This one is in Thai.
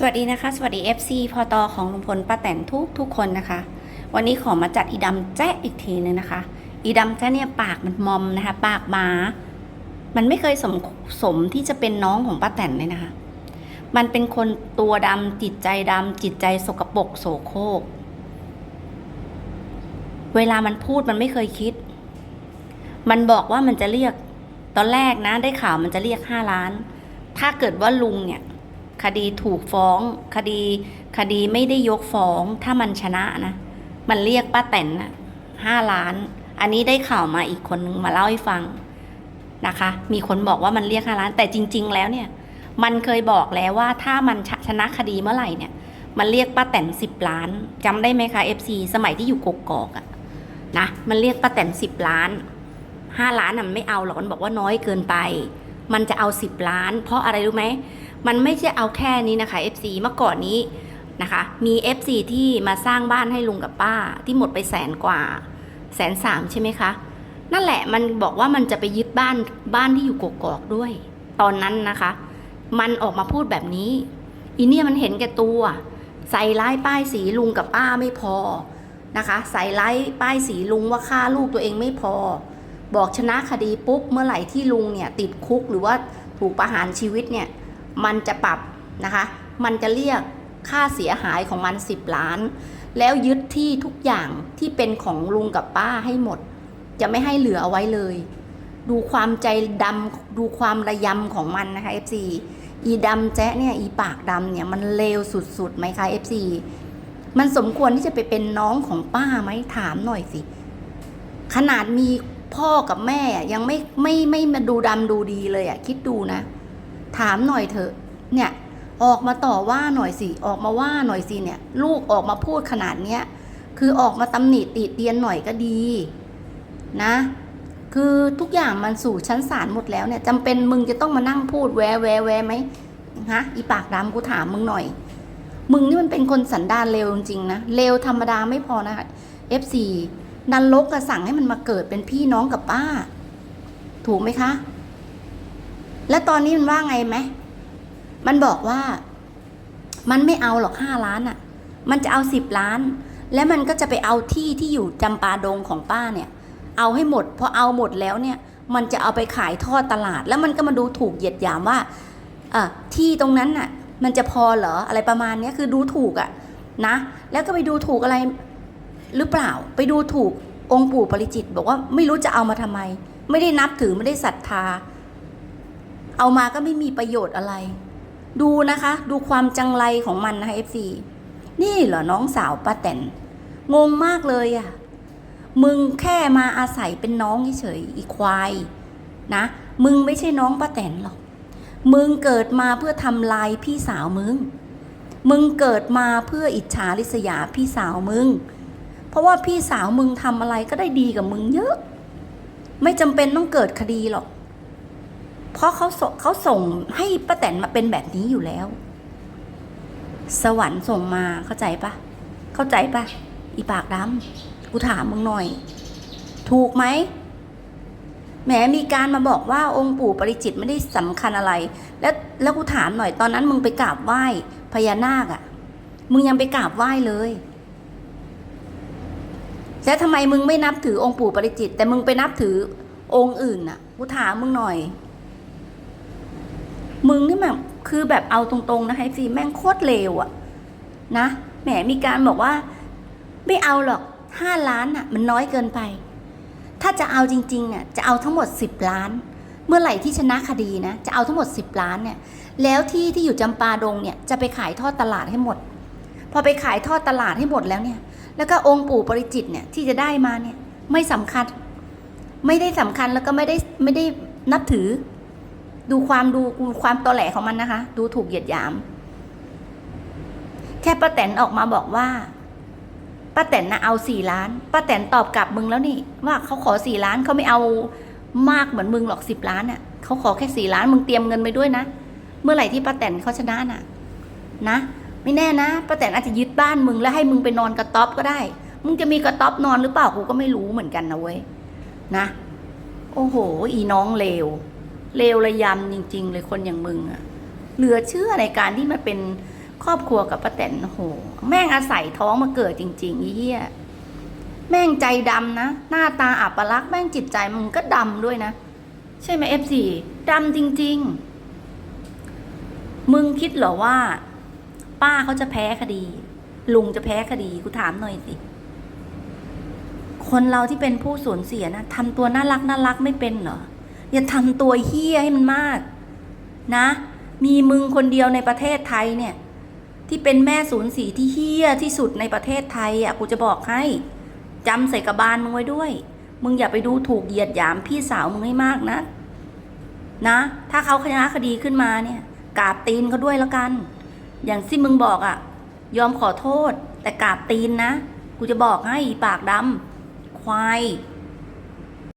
สวัสดีนะคะ สวัสดี FC พอตอของลุงพลป้าแตนทุกทุกคนนะคะ วันนี้ขอมาจัดอีดำแจ๊อีกทีนึงนะคะ อีดำแจ๊เนี่ยปากมันมอมนะคะ ปากหมา มันไม่เคยสมสมที่จะเป็นน้องของป้าแตนเลยนะคะ มันเป็นคนตัวดำจิตใจดำจิตใจสกปรกโสโครกเวลามันพูดมันไม่เคยคิด มันบอกว่ามันจะเรียกตอนแรกนะได้ข่าวมันจะเรียกห้าล้าน ถ้าเกิดว่าลุงเนี่ย คดีถูกฟ้อง คดี คดีไม่ได้ยกฟ้อง ถ้ามันชนะนะ มันเรียกป้าแตนนะห้าล้าน อันนี้ได้ข่าวมาอีกคนนึงมาเล่าให้ฟังนะคะ มีคนบอกว่ามันเรียกห้าล้าน แต่จริง ๆ แล้วเนี่ย มันเคยบอกแล้วว่าถ้ามันชชนะคดีเมื่อไหร่เนี่ย มันเรียกป้าแตนสิบล้านจำได้ไหมคะ FC สมัยที่อยู่กกอกอะนะ มันเรียกป้าแตนสิบล้านห้าล้านน่ะมันไม่เอาหรอกมันบอกว่าน้อยเกินไป มันจะเอาสิบล้าน เพราะอะไรรู้ไหม มันไม่ใช่เอาแค่นี้นะคะ FC เมื่อก่อนนี้นะคะ มี FC ที่มาสร้างบ้านให้ลุงกับป้าที่หมดไปแสนกว่าแสนสามใช่ไหมคะ นั่นแหละมันบอกว่ามันจะไปยึดบ้านบ้านที่อยู่กกอกด้วย ตอนนั้นนะคะ มันออกมาพูดแบบนี้อีเนี่ยมันเห็นแก่ตัว ใส่ร้ายป้ายสีลุงกับป้าไม่พอนะคะ ใส่ร้ายป้ายสีลุงว่าฆ่าลูกตัวเองไม่พอ บอกชนะคดีปุ๊บเมื่อไหร่ที่ลุงเนี่ยติดคุกหรือว่าถูกประหารชีวิตเนี่ย มันจะปรับนะคะ มันจะเรียกค่าเสียหายของมัน 10 ล้าน แล้วยึดที่ทุกอย่างที่เป็นของลุงกับป้าให้หมด จะไม่ให้เหลือเอาไว้เลย ดูความใจดำดูความระยำของมันนะคะ FC อีดำแจ๊ะเนี่ยอีปากดำเนี่ยมันเลวสุดๆไหมคะ FC มันสมควรที่จะไปเป็นน้องของป้าไหมถามหน่อยสิ ขนาดมีพ่อกับแม่ยังไม่ไม่ไม่มาดูดำดูดีเลยอะคิดดูนะ ถามหน่อยเถอะเนี่ยออกมาต่อว่าหน่อยสิออกมาว่าหน่อยสิเนี่ย ลูกออกมาพูดขนาดเนี้ยคือออกมาตำหนิติเตียนหน่อยก็ดีนะ คือทุกอย่างมันสู่ชั้นศาลหมดแล้วเนี่ยจำเป็นมึงจะต้องมานั่งพูดแวแวแวไหมฮะอีปากดำกูถามมึงหน่อย มึงนี่มันเป็นคนสันดานเลวจริงๆนะเลวธรรมดาไม่พอนะคะ F4 นันลกกระสั่งให้มันมาเกิดเป็นพี่น้องกับป้า ถูกไหมคะ และตอนนี้มันว่าไงไหมมันบอกว่า มันไม่เอาหรอกห้าล้านอะ่ะ มันจะเอาสิบล้าน และมันก็จะไปเอาที่ที่อยู่จำปาดงของป้าเนี่ย เอาให้หมดพอเอาหมดแล้วเนี่ย มันจะเอาไปขายทอดตลาด แล้วมันก็มาดูถูกเหยียดหยามว่าเออที่ตรงนั้นน่ะ มันจะพอเหรออะไรประมาณเนี้ยคือดูถูกอะ่ะนะ แล้วก็ไปดูถูกอะไรหรือเปล่า ไปดูถูกองค์ปู่ปริจิต บอกว่าไม่รู้จะเอามาทำไม ไม่ได้นับถือไม่ได้ศรัทธา เอามาก็ไม่มีประโยชน์อะไร ดูนะคะ ดูความจังไรของมันนะคะ FC นี่เหรอน้องสาวป้าแตนงงมากเลยอะ่ะ มึงแค่มาอาศัยเป็นน้องเฉยๆอีควายนะ มึงไม่ใช่น้องป้าแตนหรอก มึงเกิดมาเพื่อทำลายพี่สาวมึง มึงเกิดมาเพื่ออิจฉาริษยาพี่สาวมึง เพราะว่าพี่สาวมึงทำอะไรก็ได้ดีกับมึงเยอะ ไม่จำเป็นต้องเกิดคดีหรอก เพราะเขาเขาส่งให้ป้าแตนมาเป็นแบบนี้อยู่แล้ว สวรรค์ส่งมาเข้าใจปะเข้าใจปะอีปากดำกูถามมึงหน่อย ถูกไหมแหมมีการมาบอกว่าองค์ปู่ปริจิตไม่ได้สำคัญอะไร แล้วแล้วกูถามหน่อยตอนนั้นมึงไปกราบไหว้พญานาคอะ่ะ มึงยังไปกราบไหว้เลยแล้วทำไมมึงไม่นับถือองค์ปู่ปริจิต แต่มึงไปนับถือองค์อื่นน่ะกูถามมึงหน่อย มึงนี่แบบคือแบบเอาตรงๆนะคะซีแม่งโคตรเลวอะนะแหมมีการบอกว่า ไม่เอาหรอกห้าล้านอะมันน้อยเกินไป ถ้าจะเอาจริงๆอะจะเอาทั้งหมดสิบล้าน เมื่อไหร่ที่ชนะคดีนะ จะเอาทั้งหมดสิบล้านเนี่ยแล้วที่ที่อยู่จำปาดงเนี่ยจะไปขายทอดตลาดให้หมด พอไปขายทอดตลาดให้หมดแล้วเนี่ย แล้วก็องค์ปู่ปริจิตรเนี่ยที่จะได้มาเนี่ยไม่สำคัญ ไม่ได้สำคัญแล้วก็ไม่ได้ไม่ได้นับถือ ดูความดูความตอแหลของมันนะคะ ดูถูกเหยียดหยาม แค่ป้าแตนออกมาบอกว่าป้าแตนนะเอาสี่ล้านป้าแตนตอบกลับมึงแล้วนี่ ว่าเขาขอสี่ล้านเขาไม่เอามากเหมือนมึงหรอกสิบล้านเน่ะเขาขอแค่สี่ล้านมึงเตรียมเงินไปด้วยนะ เมื่อไหร่ที่ป้าแตนเขาชนะน่ะ นะไม่แน่นะป้าแตนอาจจะยึดบ้านมึงแล้วให้มึงไปนอนกระต๊อบก็ได้ มึงจะมีกระต๊อบนอนหรือเปล่ากูก็ไม่รู้เหมือนกันนะเว้ยนะ โอ้โห อีน้องเลว เลวระยำจริง ๆ เลยคนอย่างมึงอะเหลือเชื่อในการที่มาเป็นครอบครัวกับป้าแตนโอ้โหแม่งอาศัยท้องมาเกิดจริงๆอ้เหี้ยแม่งใจดำนะ หน้าตาอับปลักษ์แม่งจิตใจมึงก็ดำด้วยนะ ใช่ไหมเอฟซีดำจริง ๆ มึงคิดเหรอว่า ป้าเขาจะแพ้คดี ลุงจะแพ้คดีกูถามหน่อยสิ คนเราที่เป็นผู้สูญเสียนะทำตัวน่ารักน่ารักไม่เป็นเหรอ อย่าทำตัวเฮี้ยให้มันมาก นะ มีมึงคนเดียวในประเทศไทยเนี่ย ที่เป็นแม่ศูนย์สีที่เฮี้ยที่สุดในประเทศไทยอะกูจะบอกให้จำใส่กระบาลมึงไว้ด้วย มึงอย่าไปดูถูกเหยียดหยามพี่สาวมึงให้มากนะ นะ ถ้าเขาชนะคดีขึ้นมาเนี่ยกราบตีนเขาด้วยแล้วกัน อย่างที่มึงบอกอะ่ะ ยอมขอโทษ แต่กราบตีนนะ กูจะบอกให้ปากดำควาย